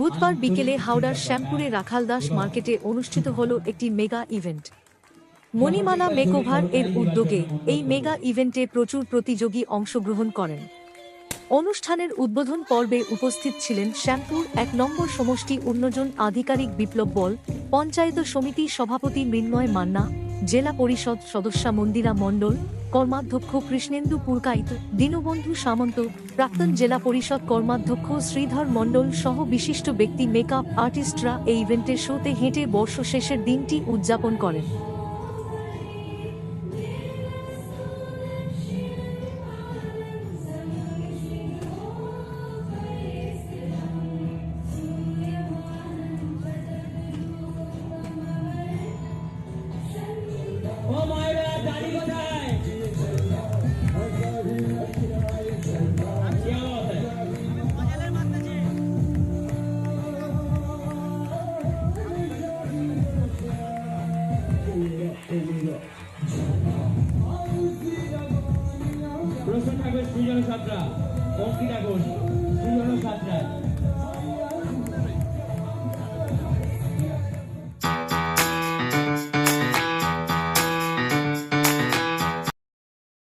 বুধবার বিকেলে হাওড়ার শ্যামপুরে রাখালদাস মার্কেটে অনুষ্ঠিত হল একটি মেগা ইভেন্ট। মণিমালা মেকোভার এর উদ্যোগে এই মেগা ইভেন্টে প্রচুর প্রতিযোগী অংশগ্রহণ করেন। অনুষ্ঠানের উদ্বোধন পর্বে উপস্থিত ছিলেন শ্যামপুর এক নম্বর সমষ্টি উন্নয়ন আধিকারিক বিপ্লব বল, পঞ্চায়েত সমিতি সভাপতি মৃন্ময় মান্না জেলা পরিষদ সদস্যা মন্দিরা মণ্ডল, কর্মাধ্যক্ষ কৃষ্ণেন্দু পুরকাইত, দীনবন্ধু সামন্ত, প্রাক্তন জেলা পরিষদ কর্মাধ্যক্ষ শ্রীধর মণ্ডল সহ বিশিষ্ট ব্যক্তি, মেকআপ আর্টিস্টরা এই ইভেন্টের শোতে হেঁটে বর্ষ শেষের দিনটি উদযাপন করেন। ঠাকুর সুজন সাতরা বঙ্কি ঠাকুর সুজন সাতরা